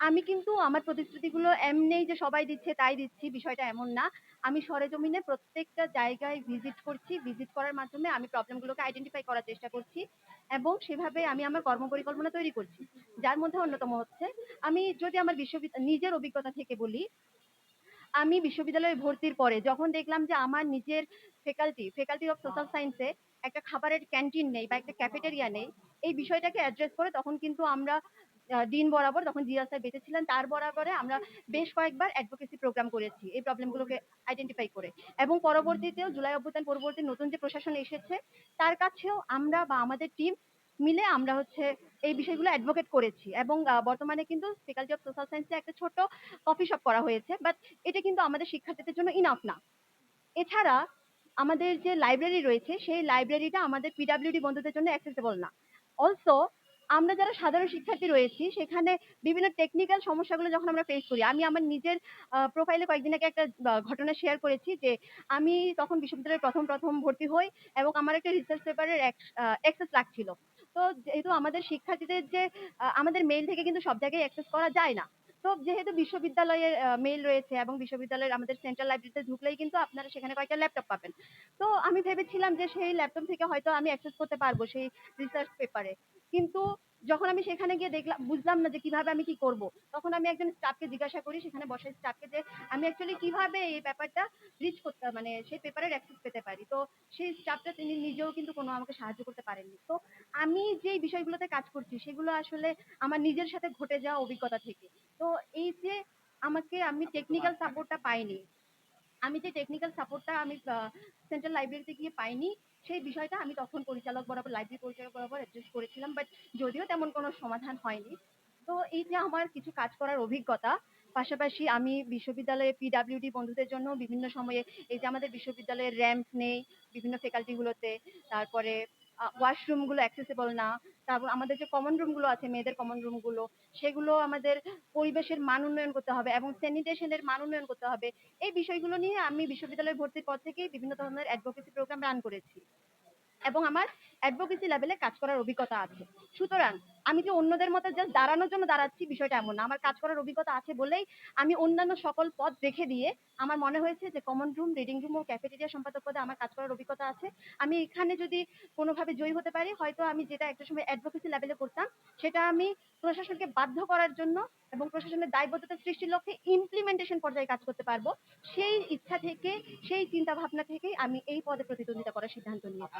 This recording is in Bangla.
আমি কিন্তু আমার প্রতিশ্রুতিগুলো এমনিই যে সবাই দিচ্ছে তাই দিচ্ছি বিষয়টা এমন না। আমি সরেজমিনে প্রত্যেকটা জায়গায় ভিজিট করছি। ভিজিট করার মাধ্যমে আমি প্রবলেমগুলোকে আইডেন্টিফাই করার চেষ্টা করছি এবং সেভাবে আমি আমার কর্মপরিকল্পনা তৈরি করছি। যার মধ্যে অন্যতম হচ্ছে আমি যদি আমার বিশ্ববিদ নিজের অভিজ্ঞতা থেকে বলি, আমি বিশ্ববিদ্যালয়ে ভর্তির পরে যখন দেখলাম যে আমার নিজের ফ্যাকাল্টি, ফ্যাকাল্টি অফ সোশ্যাল সায়েন্সে একটা খাবারের ক্যান্টিন নেই বা একটা ক্যাফেটেরিয়া নেই, এই বিষয়টাকে অ্যাড্রেস করে তখন কিন্তু আমরা ডিন বরাবর তখন জিয়া স্যার বেঁচে ছিলেন। তার বরাবরে আমরা বেশ কয়েকবার অ্যাডভোকেসি প্রোগ্রাম করেছি এই প্রবলেমগুলোকে আইডেন্টিফাই করে। এবং পরবর্তীতেও জুলাই অভ্যুত্থান পরবর্তী নতুন যে প্রশাসন এসেছে, তার কাছেও আমরা বা আমাদের টিম মিলে আমরা হচ্ছে এই বিষয়গুলো অ্যাডভোকেট করেছি এবং বর্তমানে কিন্তু ফ্যাকাল্টি অফ সোশ্যাল সায়েন্স একটা ছোট্ট কফি শপ করা হয়েছে। বাট এটা কিন্তু আমাদের শিক্ষার্থীদের জন্য ইনাফ না। এছাড়া আমাদের যে লাইব্রেরি রয়েছে, সেই লাইব্রেরিটা আমাদের পিডাব্লিউডি বন্ধুদের জন্য অ্যাক্সেসিবল না। অলসো আমরা যারা সাধারণ শিক্ষার্থী রয়েছি সেখানে বিভিন্ন টেকনিক্যাল সমস্যাগুলো যখন আমরা ফেস করি, আমি আমার নিজের প্রোফাইলে কয়েকদিন আগে একটা ঘটনা শেয়ার করেছি যে আমি তখন বিশ্ববিদ্যালয়ে ১ম, ১ম ভর্তি হই এবং আমার একটা রিসার্চ পেপারের অ্যাক্সেস লাগছিল। তো যেহেতু আমাদের শিক্ষার্থীদের যে আমাদের মেইল থেকে কিন্তু সব জায়গায় অ্যাক্সেস করা যায় না। তো যেহেতু বিশ্ববিদ্যালয়ের মেইল রয়েছে এবং বিশ্ববিদ্যালয়ের আমাদের সেন্ট্রাল লাইব্রেরিতে ঢুকলেই কিন্তু আপনারা সেখানে কয়েকটা ল্যাপটপ পাবেন। আমি ভেবেছিলাম যে সেই ল্যাপটপ থেকে হয়তো আমি অ্যাক্সেস করতে পারব সেই রিসার্চ পেপারে। কিন্তু যখন আমি সেখানে গিয়ে দেখলাম, বুঝলাম না যে কীভাবে আমি কি করব। তখন আমি একজন স্টাফকে জিজ্ঞাসা করি, সেখানে বসা স্টাফকে যে আমি অ্যাকচুয়ালি কীভাবে এই ব্যাপারটা রিচ করতে মানে সেই পেপারের অ্যাক্সেস পেতে পারি। তো সেই স্টাফটা তিনি নিজেও কিন্তু কোনো আমাকে সাহায্য করতে পারেননি। তো আমি যেই বিষয়গুলোতে কাজ করছি, সেগুলো আসলে আমার নিজের সাথে ঘটে যাওয়া অভিজ্ঞতা থেকে। তো এই যে আমাকে আমি টেকনিক্যাল সাপোর্টটা পাইনি। আমি যে টেকনিক্যাল সাপোর্টটা আমি সেন্ট্রাল লাইব্রেরিতে গিয়ে পাইনি, সেই বিষয়টা আমি তখন পরিচালক বরাবর লাইব্রেরি পরিচালক বরাবর অ্যাড্রেস করেছিলাম। বাট যদিও তেমন কোনো সমাধান হয়নি। তো এই যে আমার কিছু কাজ করার অভিজ্ঞতা, পাশাপাশি আমি বিশ্ববিদ্যালয়ে পিডাব্লিউডি বন্ধুদের জন্য বিভিন্ন সময়ে এই যে আমাদের বিশ্ববিদ্যালয়ের র‍্যাম্প নেই বিভিন্ন ফ্যাকাল্টিগুলোতে তারপরে ওয়াশরুমগুলো অ্যাক্সেসিবল না। তারপর আমাদের যে কমন রুমগুলো আছে মেয়েদের কমন রুমগুলো, সেগুলো আমাদের পরিবেশের মান উন্নয়ন করতে হবে এবং স্যানিটেশন এর মান উন্নয়ন করতে হবে। এই বিষয়গুলো নিয়ে আমি বিশ্ববিদ্যালয়ে ভর্তির পর থেকেই বিভিন্ন ধরনের অ্যাডভোকেসি প্রোগ্রাম রান করেছি। এবং আমার অ্যাডভোকেসি লেভেলে কাজ করার অভিজ্ঞতা আছে। সুতরাং আমি যে অন্যদের মতো জাস্ট দাঁড়ানোর জন্য দাঁড়াচ্ছি বিষয়টা এমন না। আমার কাজ করার অভিজ্ঞতা আছে বলেই আমি অন্যান্য সকল পদ রেখে দিয়ে আমার মনে হয়েছে যে কমন রুম, রিডিং রুম ও ক্যাফেটেরিয়া সম্পাদক পদে আমার কাজ করার অভিজ্ঞতা আছে। আমি এখানে যদি কোনোভাবে জয়ী হতে পারি হয়তো আমি যেটা একটা সময় অ্যাডভোকেসি লেভেলে করতাম সেটা আমি প্রশাসনকে বাধ্য করার জন্য এবং প্রশাসনের দায়বদ্ধতা সৃষ্টির লক্ষ্যে ইমপ্লিমেন্টেশন পর্যায়ে কাজ করতে পারব। সেই ইচ্ছা থেকে সেই চিন্তা ভাবনা থেকেই আমি এই পদে প্রতিদ্বন্দ্বিতা করার সিদ্ধান্ত নিয়েছি।